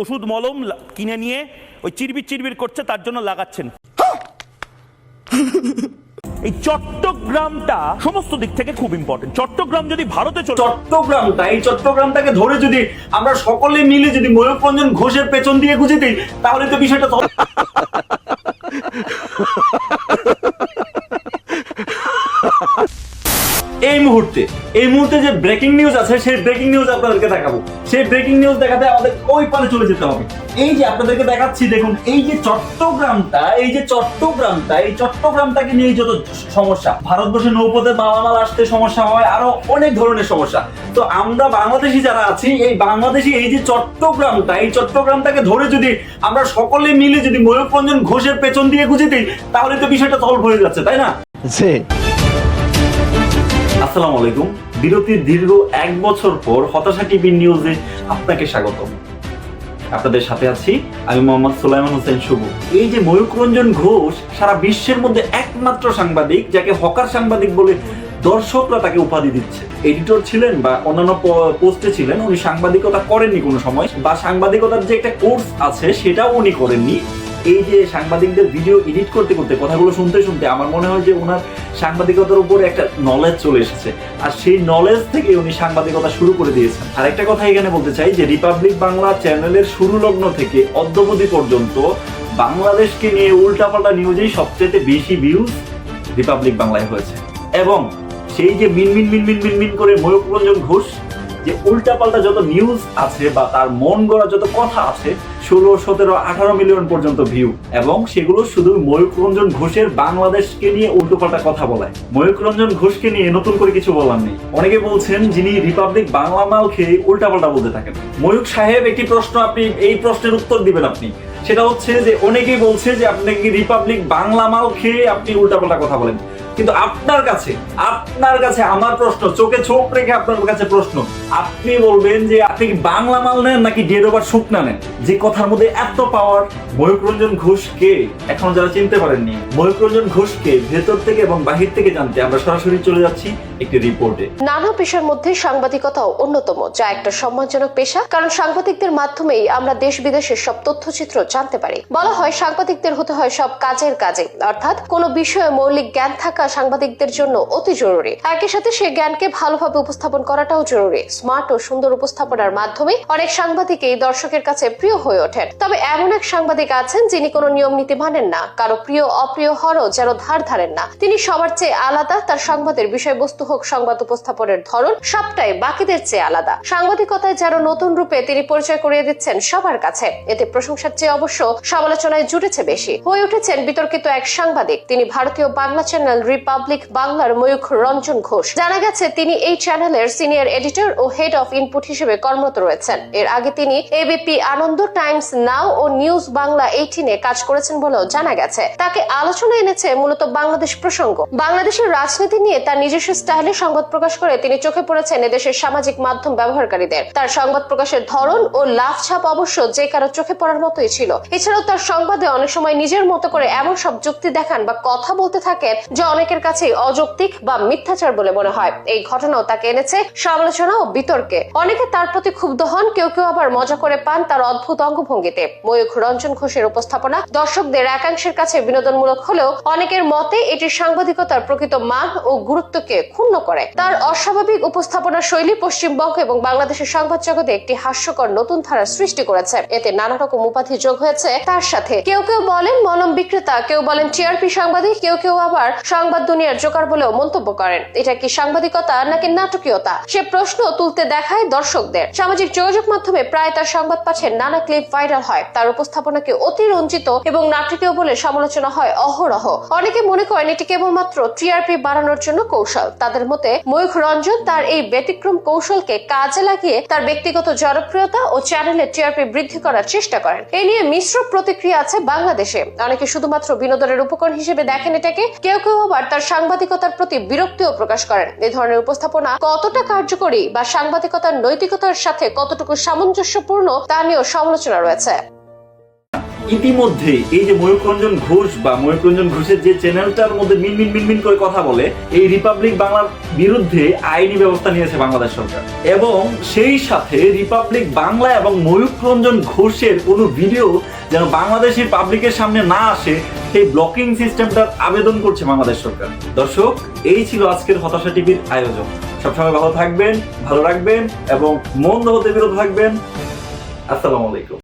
ওষুধ মলম কিনে নিয়ে ওই চিরবির চিরবির করছে তার জন্য লাগাচ্ছেন। এই চট্টগ্রামটা সমস্ত দিক থেকে খুব ইম্পর্টেন্ট চট্টগ্রাম যদি ভারতে চলে চট্টগ্রামটা এই চট্টগ্রামটাকে ধরে যদি আমরা সকলে মিলে যদি ময়ূররঞ্জন ঘোষের পেছন দিয়ে গুঁজে দিই তাহলে তো বিষয়টা মুহূর্তে, এই মুহূর্তে যে ব্রেকিং নিউজ আছে, সেই ব্রেকিং নিউজ আপনাদেরকে দেখাবো। সেই ব্রেকিং নিউজ দেখাতে আমাদের ওই পারে চলে যেতে হবে। এই যে আপনাদেরকে দেখাচ্ছি, দেখুন, এই যে চট্টগ্রামটা, এই যে চট্টগ্রামটা, এই চট্টগ্রামটাকে নিয়ে যত সমস্যা, ভারতবর্ষে নৌপথে মালামাল আসতে সমস্যা হয়, আরও অনেক ধরনের সমস্যা। তো আমরা বাংলাদেশি যারা আছি, এই বাংলাদেশি, এই যে চট্টগ্রামটা, এই চট্টগ্রামটাকে ধরে যদি আমরা সকলে মিলে যদি ময়ূররঞ্জন ঘোষের পেছন দিয়ে গুঁজে দিই, তাহলে তো বিষয়টা সলভ হয়ে যাচ্ছে, তাই না. আসসালামু আলাইকুম। বিরতির দীর্ঘ এক বছর পর হতাশা টিভি নিউজে আপনাকে স্বাগত আপনাদের সাথে আছি আমি মোহাম্মদ সুলাইমান হোসেন শুভ। এই যে ময়ূক রঞ্জন ঘোষ, সারা বিশ্বের মধ্যে একমাত্র সাংবাদিক, যাকে হকার সাংবাদিক বলে দর্শকরা তাকে উপাধি দিচ্ছে। এডিটর ছিলেন বা অন্যান্য পোস্টে ছিলেন, উনি সাংবাদিকতা করেননি কোনো সময়, বা সাংবাদিকতার যে একটা কোর্স আছে, সেটাও উনি করেননি। এই যে সাংবাদিকদের ভিডিও এডিট করতে করতে, কথাগুলো শুনতে শুনতে আমার মনে হয় যে ওনার সাংবাদিকতার উপরে একটা নলেজ চলে এসেছে। আর সেই নলেজ থেকে উনি সাংবাদিকতা শুরু করে দিয়েছেন। আর একটা কথা এখানে বলতে চাই যে রিপাবলিক বাংলা চ্যানেলের শুরু লগ্ন থেকে অদ্যবধি পর্যন্ত বাংলাদেশকে নিয়ে উল্টাপাল্টা নিউজেই সবচেয়ে বেশি ভিউজ রিপাবলিক বাংলায় হয়েছে। এবং সেই যে মিনমিন মিনমিন মিনমিন করে ময়ূক ঘোষ যে উল্টাপাল্টা যত নিউজ আছে বা তার মন গড়া যত কথা আছে ষোলো, সতেরো, আঠারো মিলিয়ন পর্যন্ত ভিউ। এবং সেগুলো শুধু ময়ূক রঞ্জন ঘোষের বাংলাদেশকে নিয়ে উল্টোপাল্টা কথা বলায়। ময়ূক রঞ্জন ঘোষকে নিয়ে নতুন করে কিছু বলার নেই। অনেকে বলছেন যিনি রিপাবলিক বাংলা মাল খেয়ে উল্টাপাল্টা বলতে থাকেন। ময়ূক সাহেব, একটি প্রশ্ন আপনি, এই প্রশ্নের উত্তর দিবেন আপনি। সেটা হচ্ছে যে, অনেকেই বলছে যে, আপনি রিপাবলিক বাংলা মাল খেয়ে আপনি উল্টাপাল্টা কথা বলেন। কিন্তু আপনার কাছে আপনার কাছে আমার প্রশ্ন, চোখে চোখ রেখে আপনার কাছে প্রশ্ন। আপনি বলবেন যে আপনি কি বাংলা মাল নেন নাকি ডেড ওভার শুকনা নেন? যে কথার মধ্যে এত পাওয়ার ময়ূররঞ্জন ঘোষকে এখন যারা চিনতে পারেননি ময়ূররঞ্জন ঘোষকে ভেতর থেকে এবং বাহির থেকে জানতে আমরা সরাসরি চলে যাচ্ছি একটি রিপোর্টে নানা পেশার মধ্যে সাংবাদিকতাও অন্যতম, যা একটা সম্মানজনক পেশা, কারণ সাংবাদিকদের মাধ্যমেই আমরা দেশ বিদেশের সব তথ্যচিত্র জানতে পারি। বলা হয় সাংবাদিকদের হতে হয় সব কাজের কাজে, অর্থাৎ কোনো বিষয়ে মৌলিক জ্ঞান থাকা সাংবাদিকদের জন্য অতি জরুরি। একই সাথে সে জ্ঞানকে ভালোভাবে উপস্থাপন করাটাও জরুরি। স্মার্ট ও সুন্দর উপস্থাপনার মাধ্যমে অনেক সাংবাদিকই দর্শকের কাছে প্রিয় হয়ে ওঠেন। তবে এমন এক সাংবাদিক আছেন যিনি কোনো নিয়ম, নীতি মানেন না। কারও প্রিয়, অপ্রিয় হরও যেন ধার ধারেন না। তিনি সবার চেয়ে আলাদা, তার সংবাদের বিষয়বস্তু হোক, সংবাদ উপস্থাপনের ধরন, সবটাই বাকিদের চেয়ে আলাদা। সাংবাদিকতায় যেন নতুন রূপে তিনি পরিচয় করিয়ে দিচ্ছেন সবার কাছে, এতে প্রশংসার চেয়ে অবশ্য সমালোচনায় জুটেছে বেশি। হয়ে উঠেছেন বিতর্কিত এক সাংবাদিক। তিনি ভারতীয় বাংলা চ্যানেল রিপাবলিক বাংলার ময়ূখ রঞ্জন ঘোষ জানা গেছে, তিনি এই চ্যানেলের সিনিয়র এডিটর ও হেড অফ ইনপুট হিসেবে কর্মরত রয়েছেন। এর আগে তিনি এবিপি আনন্দ টাইমস নাও ও নিউজ বাংলা এইটিনে কাজ করেছেন বলেও জানা গেছে। তাকে আলোচনা এনেছে মূলত বাংলাদেশ প্রসঙ্গ। বাংলাদেশের রাজনীতি নিয়ে তার নিজস্ব স্টাইলে সংবাদ প্রকাশ করে তিনি চোখে পড়েছেন এদেশের সামাজিক মাধ্যম ব্যবহারকারীদের। তার সংবাদ প্রকাশের ধরন ও লাভ ছাপ অবশ্য যে কারও চোখে পড়ার মতোই ছিল। এছাড়াও তার সংবাদে অনেক সময় নিজের মতো করে এমন সব যুক্তি দেখান বা কথা বলতে থাকেন যা অনেকের কাছে অযৌক্তিক বা মিথ্যাচার বলে মনে হয়। এই ঘটনাও তাকে এনেছে সমালোচনা ও বিতর্কে। অনেকে তার প্রতি ক্ষুব্ধ হন, কেউ কেউ আবার মজা করে পান তার অদ্ভুত অঙ্গভঙ্গিতে। ময়ূখ রঞ্জন ঘোষের উপস্থাপনা দর্শকদের একাংশের কাছে বিনোদনমূলক হলেও অনেকের মতে এটি সাংবাদিকতার প্রকৃত মান ও গুরুত্বকে ক্ষুণ্ণ করে। তার অস্বাভাবিক উপস্থাপনা শৈলী পশ্চিমবঙ্গ এবং বাংলাদেশের সংবাদ জগতে একটি হাস্যকর নতুন ধারার সৃষ্টি করেছে। এতে নানা রকম উপাধি যোগ হয়েছে তার সাথে। কেউ কেউ বলেন, মলম বিক্রেতা, কেউ বলেন, টিআরপি সাংবাদিক, কেউ কেউ আবার সংবাদ দুনিয়ার জোকার বলেও মন্তব্য করেন। এটা কি সাংবাদিকতা নাকি নাটকীয়তা? সে প্রশ্ন তুলতে দেখায় দর্শকদের। সামাজিক যোগাযোগ মাধ্যমে প্রায় তার সংবাদ পাঠের নানা ক্লিপ ভাইরাল হয়। তার উপস্থাপনাকে অতি রঞ্জিত এবং নাটকীয় বলে সমালোচনা হয় অহরহ? অনেকে মনে করেন এটি কেবলমাত্র টিআরপি বাড়ানোর জন্য কৌশল। তাদের মতে ময়ূখ রঞ্জন তার এই ব্যতিক্রম কৌশলকে কাজে লাগিয়ে তার ব্যক্তিগত জনপ্রিয়তা ও চ্যানেলের টিআরপি বৃদ্ধি করার চেষ্টা করেন। এ নিয়ে মিশ্র প্রতিক্রিয়া আছে বাংলাদেশে। অনেকে শুধুমাত্র বিনোদনের উপকরণ হিসেবে দেখেন এটাকে। কেউ কেউ আবার তার সাংবাদিকতার প্রতি বিরক্তিও প্রকাশ করেন। এ ধরনের উপস্থাপনা কতটা কার্যকরী বা সাংবাদিকতার নৈতিকতার সাথে কতটুকু সামঞ্জস্যপূর্ণ, তা নিয়েও সমালোচনা রয়েছে। ইতিমধ্যে এই যে ময়ূক রঞ্জন ঘোষ বা ময়ূক রঞ্জন ঘোষের যে চ্যানেলটার মধ্যে মিনমিন মিনমিন করে কথা বলে, এই রিপাবলিক বাংলার বিরুদ্ধে আইনি ব্যবস্থা নিয়েছে বাংলাদেশ সরকার। এবং সেই সাথে রিপাবলিক বাংলা এবং ময়ূক রঞ্জন ঘোষের কোনো ভিডিও যেন বাংলাদেশের পাবলিকের সামনে না আসে সেই ব্লকিং সিস্টেমটার আবেদন করছে বাংলাদেশ সরকার। দর্শক, এই ছিল আজকের হতাশা টিভির আয়োজন। সবসময় ভালো থাকবেন, ভালো রাখবেন এবং মন্দ হতে বিরত থাকবেন। আসসালামু আলাইকুম।